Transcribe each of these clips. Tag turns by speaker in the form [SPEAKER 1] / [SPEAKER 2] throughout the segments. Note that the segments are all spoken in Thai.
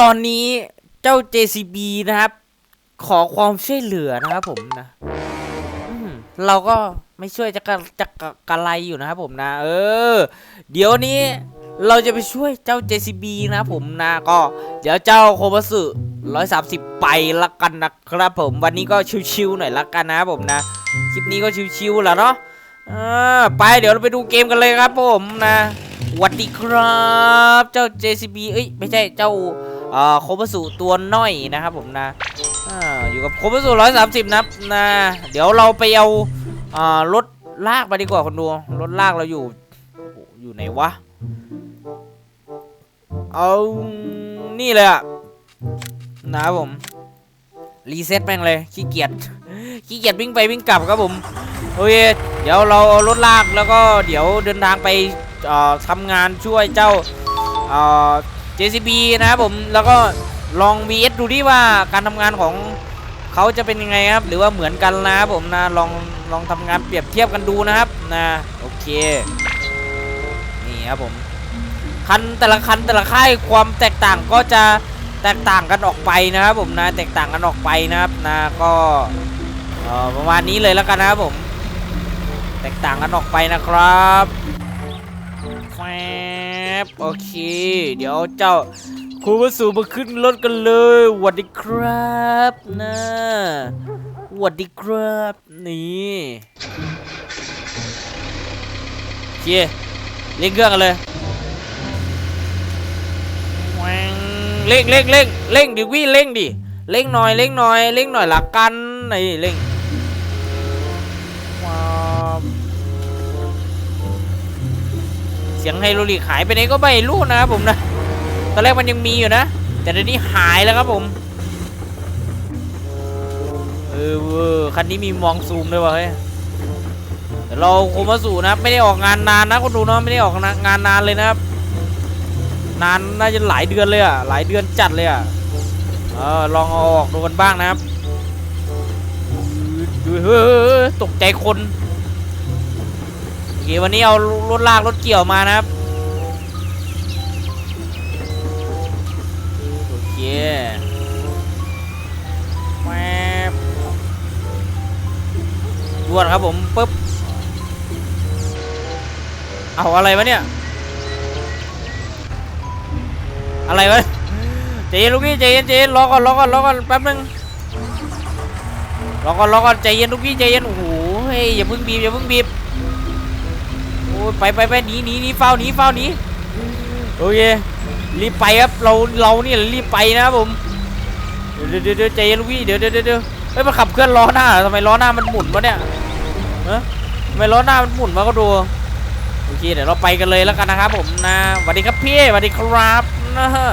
[SPEAKER 1] ตอนนี้เจ้า JCB นะครับ ขอความช่วยเหลือนะครับผมนะเราก็ไม่ช่วยจะกะจะกะกะไรอยู่นะครับผมนะ เออ เดี๋ยวนี้เราจะไปช่วยเจ้า JCB นะครับผมนะก็ เดี๋ยวเจ้าโคบัสึ130ไปละกันนะครับผม วันนี้ก็ชิวๆหน่อยละกันนะผมนะ คลิปนี้ก็ชิวๆแหละเนาะอ่าไปเดี๋ยวเราไปดูเกมกันเลยครับผมนะวัสดีครับ เจ้า JCB เอ้ย ไม่ใช่เจ้า อ่อโคบสุตัวน้อยนะครับผมนะอ่าอยู่กับโคบสุ130นะครับนะเดี๋ยวเราไปเอาอ่ารถลากมาดีกว่าคนดูรถลากเราอยู่อยู่ไหนวะเอานี่เลยอะนะครับผมรีเซ็ตแม่งเลยขี้เกียจขี้เกียจวิ่งไปวิ่งกลับครับผมโอเคเดี๋ยวเราเอารถลากแล้วก็เดี๋ยวเดินทางไปทำงานช่วยเจ้า JCB นะครับผมแล้วก็ลอง VS ดูดิว่าการทำงานของเขาจะเป็นยังไงครับ หรือว่าเหมือนกันนะครับผมนะลองลองทำงานเปรียบเทียบกันดูนะครับนะโอเคนี่ครับผมคันแต่ละคันแต่ละค่ายความแตกต่างก็จะแตกต่างกันออกไปนะครับผมนะแตกต่างกันออกไปนะครับนะก็ประมาณนี้เลยแล้วกันนะครับผม แตกต่างกันออกไปนะครับ แฟบโอเค เดี๋ยวเจ้าครูวสูมาขึ้นรถกันเลยสวัสดีครับนะสวัสดีครับนี่โอเคเล่นเครื่องกันเลยเร่งเร่งเร่งเร่งดิวิ่งเร่งดิเร่งหน่อยเร่งหน่อยเร่งหน่อยหลักกันนี่เร่งว้าว เสียงไฮโดรลิกหายไปไหนก็ไม่รู้นะครับผมนะ ตอนแรกมันยังมีอยู่นะ แต่เดี๋ยวนี้หายแล้วครับผม เออเวอคันนี้มีมองซูมด้วยวะเฮ้ยแต่เราโคมาสู่นะครับไม่ได้ออกงานนานนะคนดูเนาะไม่ได้ออกงานนานเลยนะครับ นานน่าจะหลายเดือนเลยอะหลายเดือนจัดเลยอะเออลองเอาออกดูกันบ้างนะครับดูเฮ้ยตกใจคน ควันนี้เอารถลากรถเกี่ยวมานะครับ โอเคแวบวนครับผมปึ๊บ เอาอะไรวะเนี่ย อะไรวะใจเย็นลูกพี่ใจเย็นใจเย็นรอก่อนรอก่อนรอก่อนแป๊บนึงรอก่อนรอก่อนใจเย็นทุกพี่ใจเย็นโอ้โหเฮ้ยอย่าเพิ่งบีบอย่าเพิ่งบีบ ยไปไปไปหนีหนีหนีเฝ้าหนีเฝ้าหนีโอเครีบไปครับเราเราเนี่ยรีบไปนะครับผมเดี๋ยวเดี๋ยวเดี๋ยวใจเย็นลูกพี่เดี๋ยวเดี๋ยวเดี๋ยวเฮ้ยมันขับเคลื่อนล้อหน้าทำไมล้อหน้ามันหมุนวะเนี่ยเฮ้ยทำไมล้อหน้ามันหมุนวะก็ดูโอเคเดี๋ยวเราไปกันเลยแล้วกันนะครับผมนะสวัสดีครับพี่สวัสดีครับนะฮะ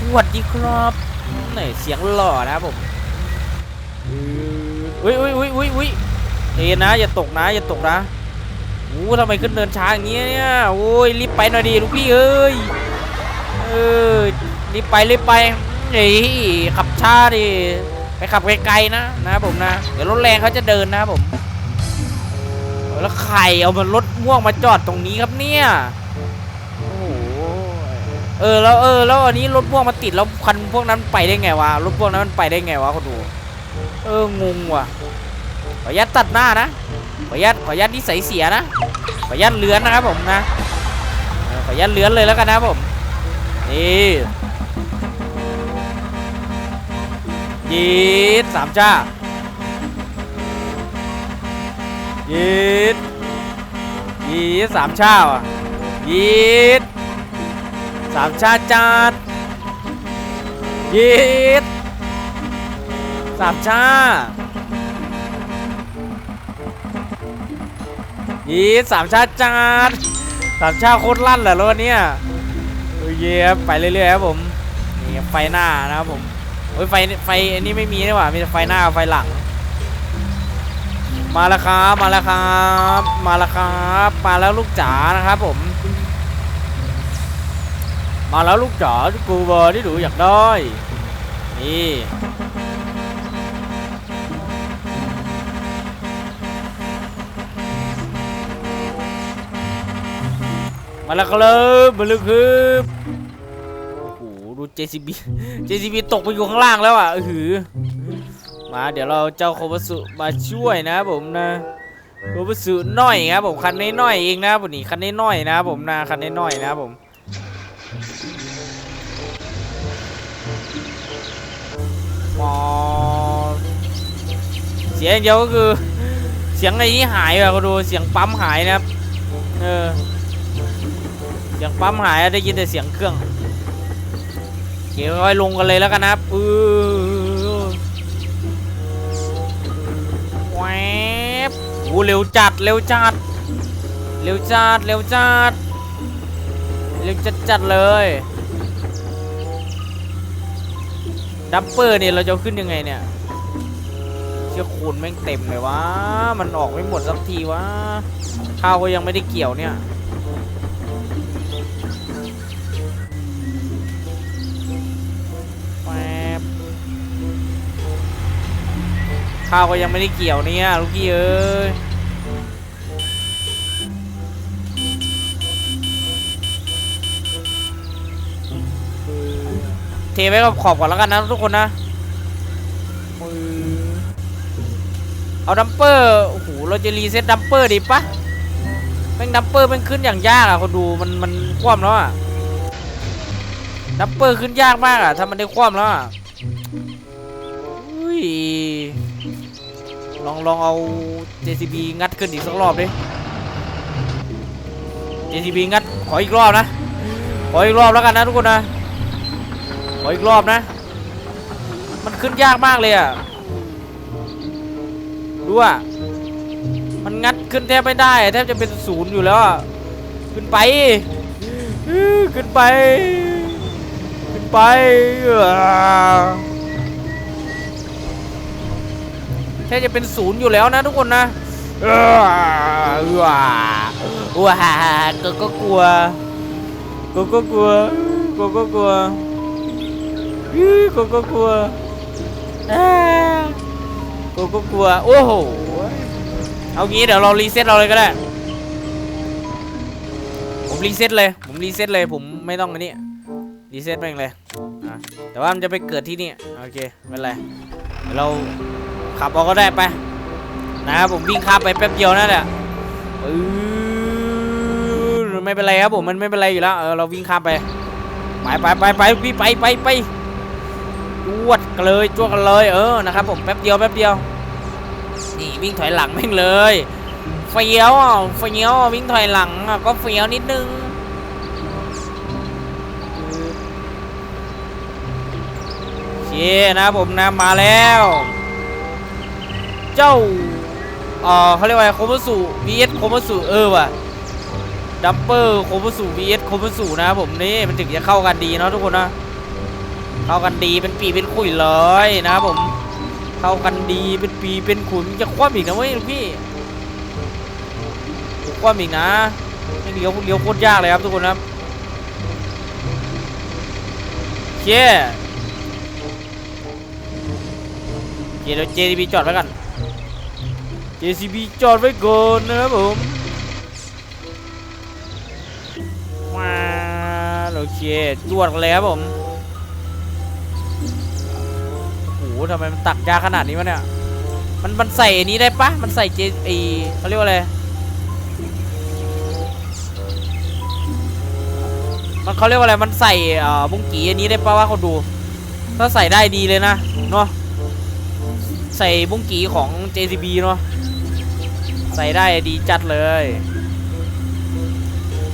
[SPEAKER 1] สวัสดีครับนี่เสียงหล่อนะครับผมอุ้ยอุ้ยอุ้ยอุ้ยอุ้ยเอ็นนะอย่าตกนะอย่าตกนะ โอ้ทำไมขึ้นเนินช้าอย่างเงี้ยเนี่ยโอ้ยรีบไปหน่อยดิลูกพี่เอ้ยเออรีบไปรีบไปเฮ้ยขับช้าดิไปขับไกลๆนะนะผมนะเดี๋ยวรถแรงเขาจะเดินนะผมแล้วใครเอามันรถม่วงมาจอดตรงนี้ครับเนี่ยโอ้โหเออแล้วเออแล้วอันนี้รถม่วงมาติดแล้วคันพวกนั้นไปได้ไงวะรถพวกนั้นมันไปได้ไงวะคนดูเอองงว่ะขออนุญาตตัดหน้านะ ขออนุญาตขออนุญาตนิสัยเสียนะ ขออนุญาตเลื้อนนะครับผมนะขออนุญาตเลื้อนเลยแล้วกันนะผมนี่ยีดสามจ้ายีดยีดสามชาว่ะยีดสามชาจัดยีดสามชา ยีสามชาติจานสามชาติโคตรลั่นเหรอรถเนี้ยโอ้ยเย่ครับไปเรื่อยๆครับผมนี่ไฟหน้านะครับผมโอ้ยไฟไฟอันนี้ไม่มีนี่หว่ามีแต่ไฟหน้าไฟหลัง มาแล้วครับมาแล้วครับมาแล้วครับมาแล้วลูกจ๋านะครับผม มาแล้วลูกจ๋าที่กูเบอร์ที่หนูอยากได้นี่ มาแล้วครับมาแล้วครับโอ้โหดู JCB JCB ตกไปอยู่ข้างล่างแล้วอะเออหือมาเดี๋ยวเราเจ้าโคบสุมาช่วยนะผมนะโคบสุน้อยครับผมคันนี้น้อยเองนะครับผมนี่คันนี้น้อยนะผมนะคันนี้น้อยนะผมมอเสียงเดียวก็คือเสียงไอ้นี้หายอะก็ดูเสียงปั๊มหายนะครับเออ เสียงปั๊มหายอะได้ยินแต่เสียงเครื่องเดี๋ยวค่อยลงกันเลยแล้วกันนะครับอือแวบโอ้เร็วจัดเร็วจัด เร็วจัดเร็วจัดเร็วจัดจัดเลยดับเปอร์เนี่ยเราจะขึ้นยังไงเนี่ยเชื่อคูณแม่งเต็มเลยวะมันออกไม่หมดสักทีวะข้าวก็ยังไม่ได้เกี่ยวเนี่ย ข้าวก็ยังไม่ได้เกี่ยวเนี่ยลูกพี่เอ้ยเทไว้กับขอบก่อนแล้วกันนะทุกคนนะมือเอาดัมเปอร์ โอ้โห เราจะรีเซ็ตดัมเปอร์ดีปะแม่งดัมเปอร์แม่งขึ้นอย่างยากอะคนดูมันมันคว่ำแล้วอะดับเบิลขึ้นยากมากอะถ้ามันได้คว่ำแล้วอะอุ้ย ลองลองเอา JCB งัดขึ้นอีกสักรอบดิ JCB งัดขออีกรอบนะ ขออีกรอบแล้วกันนะทุกคนนะ ขออีกรอบนะ มันขึ้นยากมากเลยอะดูอะมันงัดขึ้นแทบไม่ได้แทบจะเป็นศูนย์อยู่แล้วอะขึ้นไป ขึ้นไป ขึ้นไปอ่า แค่จะเป็นศูนย์อยู่แล้วนะทุกคนนะว้าว้าก็ก็กลัวก็ก็กลัวก็ก็กลัวก็ก็กลัวอ่าก็ก็กลัวโอ้โหเอางี้เดี๋ยวเรารีเซ็ตเราเลยก็ได้ผมรีเซ็ตเลยผมรีเซ็ตเลยผมไม่ต้องอันนี้รีเซ็ตไปเลยแต่ว่ามันจะไปเกิดที่นี่โอเคไม่เป็นไรเรา ขับเอาก็ได้ไปนะครับผมวิ่งข้ามไปแป๊บเดียวนั่นแหละอือไม่เป็นไรครับผมมันไม่เป็นไรอยู่แล้วเออเราวิ่งข้ามไปไปไปไปไปพี่ไปไปไปจวดกันเลยจวดกันเลยเออนะครับผมแป๊บเดียวแป๊บเดียวนี่วิ่งถอยหลังแม่งเลยเฟี้ยวอะเฟี้ยวอะวิ่งถอยหลังอะก็เฟี้ยวนิดนึงโอเคนะผมนะมาแล้ว เจ้าเออเขาเรียกว่าโคมัสุ vs โคมัสุเออว่ะดัมเปอร์โคมัสุ vs โคมัสุนะครับผมนี่มันถึงจะเข้ากันดีเนาะทุกคนนะเข้ากันดีเป็นปีเป็นขุยเลยนะครับผมเข้ากันดีเป็นปีเป็นขุยมันจะคว่ำอีกนะเว้ยพี่คว่ำอีกนะเลี้ยวเลี้ยวโคตรยากเลยครับทุกคนครับโอเคเดี๋ยว JCB จอดไว้วกัน JCB จอดไว้ก่อนนะครับผมมาโอเคจวดกันเลยครับผมโอ้โหทำไมมันตักยาขนาดนี้วะเนี่ย มันมันใส่อันนี้ได้ปะมันใส่เจไอเขาเรียกว่าอะไร มันเขาเรียกว่าอะไร มันใส่เอ่อบุ้งกีอันนี้ได้ปะว่าเขาดู ถ้าใส่ได้ดีเลยนะเนาะ ใส่บุ้งกีของ JCB เนาะ ใส่ได้ดีจัดเลย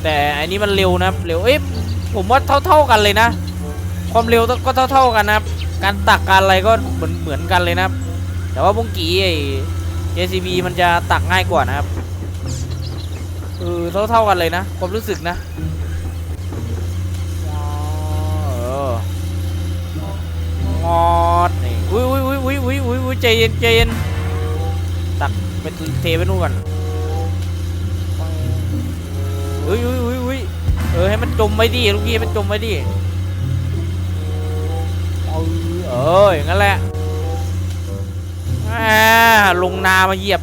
[SPEAKER 1] แต่อันนี้มันเร็วนะเร็วเอ้ยผมว่าเท่า ๆกันเลยนะ ความเร็วก็เท่า ๆกันนะครับ การตักการอะไรก็เหมือนเหมือนกันเลยนะครับ แต่ว่าบุ้งกีไอ้ JCB มันจะตักง่ายกว่านะครับเออเท่าๆกันเลยนะความรู้สึกนะเอองอดนี่อุ้ยอุ้ยอุ้ยอุ้ยอุ้ยอุ้ยใจเย็นใจเย็นตัก เป็นเทไปนู่นก่อนอุ้ยอุ้ยอุ้ยอุ้ยเออให้มันจมไว้ดิลูกพี่ให้มันจมไว้ดิเออเอออย่างนั้นแหละลงนามาเหยียบ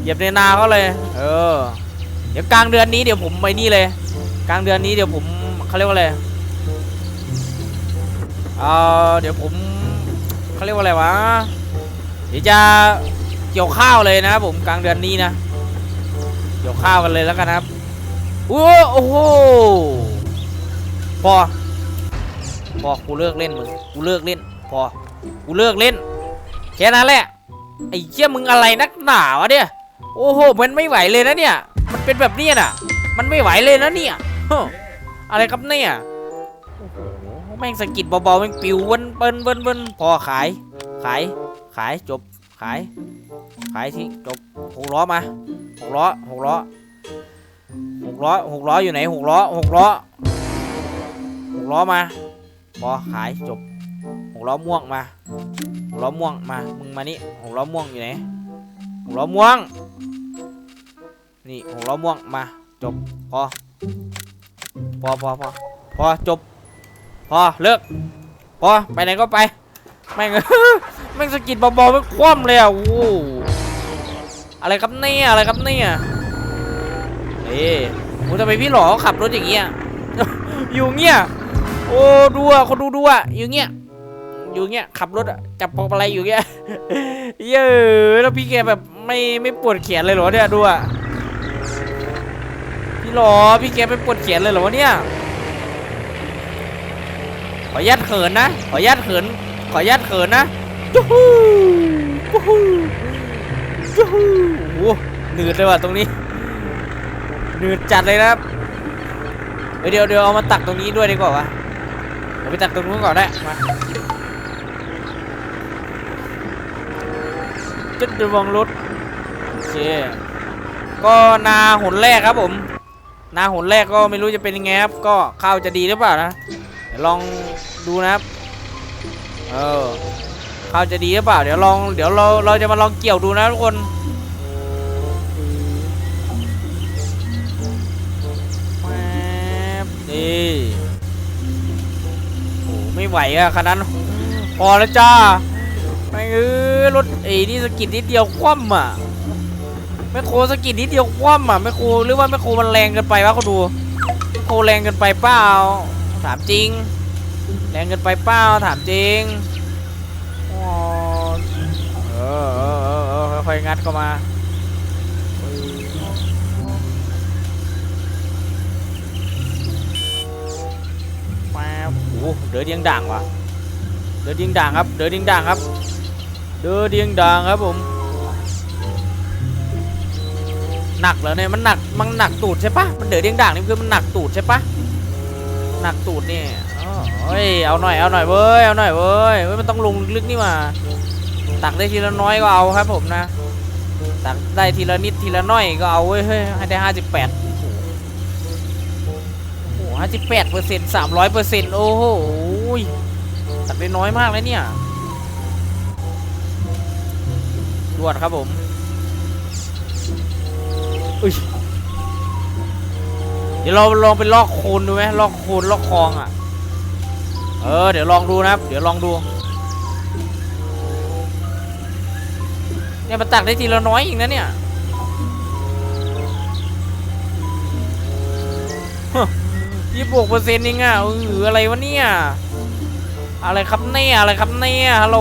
[SPEAKER 1] เหยียบในนาเขาเลย เออ เดี๋ยวกลางเดือนนี้เดี๋ยวผมไปนี่เลย กลางเดือนนี้เดี๋ยวผมเขาเรียกว่าอะไรเอ่อเดี๋ยวผมเขาเรียกว่าอะไรวะ เดี๋ยวจะ เกี่ยวข้าวเลยนะครับผมกลางเดือนนี้นะ เกี่ยวข้าวกันเลยแล้วกันนะครับโอ้โหพอพอกูเลิกเล่นมึงกูเลิกเล่น พอกูเลิกเล่นแค่นั้นแหละไอ้เชี่ยมึงอะไรนักหนาวะเนี่ยโอ้โหมันไม่ไหวเลยนะเนี่ย มันเป็นแบบนี้น่ะ มันไม่ไหวเลยนะเนี่ยอะไรครับเนี่ยโอ้โหแม่งสกิดเบาๆแม่งปิวเบิ้นเบิ้นเบิ้นเบิ้นพอขาย ขาย ขายจบ ขาย ขายที่จบหกล้อมาหกล้อหกล้อหกล้อหกล้ออยู่ไหนหกล้อหกล้อหกล้อมาพอขายจบหกล้อม่วงมาหกล้อม่วงมามึงมานี่หกล้อม่วงอยู่ไหนหกล้อม่วงนี่หกล้อม่วงมาจบพอพอพอพอพอจบพอเลิกพอไปไหนก็ไป แม่ง แม่งสะกิดเบาๆไม่คว่ำเลยอะโอ้อะไรครับเนี่ยอะไรครับเนี่ยเอ๊ะโอ้ทำไมพี่หล่อขับรถอย่างเงี้ยอยู่เงี้ยโอ้ดูอะคนดูดูอะอยู่เงี้ยอยู่เงี้ยขับรถอะจับพวงมาลัยอยู่เงี้ยเย้แล้วพี่แกแบบไม่ไม่ปวดแขนเลยเหรอเนี่ยดูอะพี่หล่อพี่แกไม่ปวดแขนเลยเหรอเนี่ยขออนุญาตเขินนะขออนุญาตเขิน ขออนุญาตเขินนะจูฮูจูฮูจูฮูโอ้หนืดเลยว่ะตรงนี้หนืดจัดเลยนะครับเเดี๋ยวเดี๋ยวเอามาตักตรงนี้ด้วยดีกว่าวะเดี๋ยวไปตักตรงนู้นก่อนได้มาจุดระวังรถโอเคก็นาหนแรกครับผมนาหนแรกก็ไม่รู้จะเป็นยังไงครับก็ข้าวจะดีหรือเปล่านะเดี๋ยวลองดูนะครับ เออข้าวจะดีหรือเปล่าเดี๋ยวลองเดี๋ยวเราเราจะมาลองเกี่ยวดูนะทุกคนแป๊บนี่โอ้ไม่ไหวอะคันนั้นพอแล้วจ้าไม่เออรถเอ้นี่สกิดนิดเดียวคว่ำอะแม่โคสกิดนิดเดียวคว่ำอะแม่โคหรือว่าแม่โคมันแรงเกินไปวะเขาดูแม่โคแรงเกินไปเปล่าถามจริง รงเกินไปเปล่าถามจริงอ๋อเออเออเออเออค่อยๆงัดเข้ามาแป๊บโอ้โหเดือดเดียงด่างว่ะ เดือดเดียงด่างครับ เดือดเดียงด่างครับ เดือดเดียงด่างครับผม หนักเหรอเนี่ยมันหนัก มันหนักตูดใช่ปะมันเดือดเดียงด่างนี่คือมันหนักตูดใช่ปะ หนักตูดเนี่ยเฮ้ย เอาหน่อย เอาหน่อยเว้ย เอาหน่อยเว้ยเว้ย มันต้องลงลึกๆนี่มาตักได้ทีละน้อยก็เอาครับผมนะ ตักได้ทีละนิดทีละน้อยก็เอาเว้ย เฮ้ย ให้ได้ห้าสิบแปดโอ้โหห้าสิบแปดเปอร์เซ็นต์สามร้อยเปอร์เซ็นต์โอ้โห ตักได้น้อยมากเลยเนี่ยรวดครับผมอุ้ย ดี๋ยวเราลองไปลอกโคลนดูไหมลอกโคลนลอกคลองอะ เออ เดี๋ยวลองดูนะครับ เดี๋ยวลองดู เนี่ยมันตักได้ทีละน้อยอีกนะเนี่ยยี่บวกเปอร์เซ็นต์เองอะเอออะไรวะเนี่ย อะไรครับเนี่ย อะไรครับเนี่ย ฮัลโหล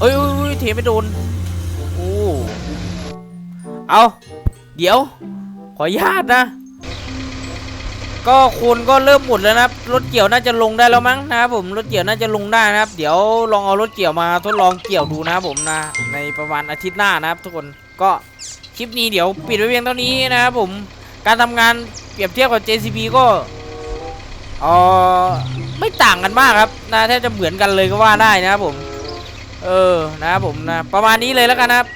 [SPEAKER 1] เอ้ยเอ้ยเอ้ยเทไม่โดน เอาเดี๋ยว ขออนุญาตนะ ก็คนก็เริ่มหมดแล้วนะครับ รถเกี่ยวน่าจะลงได้แล้วมั้งนะครับผม รถเกี่ยวน่าจะลงได้นะครับ เดี๋ยวลองเอารถเกี่ยวมาทดลองเกี่ยวดูนะครับผมนะ ในประมาณอาทิตย์หน้านะครับ ทุกคน ก็คลิปนี้เดี๋ยวปิดไว้เพียงเท่านี้นะครับผม การทำงานเปรียบเทียบกับ JCB ก็เออไม่ต่างกันมากครับนะแทบจะเหมือนกันเลยก็ว่าได้นะครับผม เออนะครับผมนะประมาณนี้เลยแล้วกันนะครับ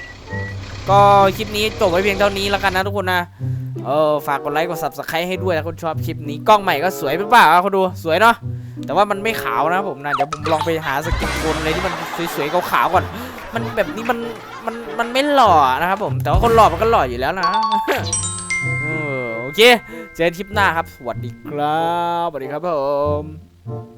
[SPEAKER 1] ก็คลิปนี้จบไว้เพียงเท่านี้แล้วกันนะทุกคนนะ เออฝากกดไลค์กด subscribe ให้ด้วยถ้าคุณชอบคลิปนี้กล้องใหม่ก็สวยไปเปล่าอะคุณดูสวยเนาะแต่ว่ามันไม่ขาวนะผมนะเดี๋ยวผมลองไปหาสกินโคนอะไรที่มันสวยๆขาวๆก่อน มันแบบนี้มันมันมันไม่หล่อนะครับผมแต่ว่าคนหล่อมันก็หล่ออยู่แล้วนะโอเค เจอกันคลิปหน้าครับ สวัสดีครับ สวัสดีครับผม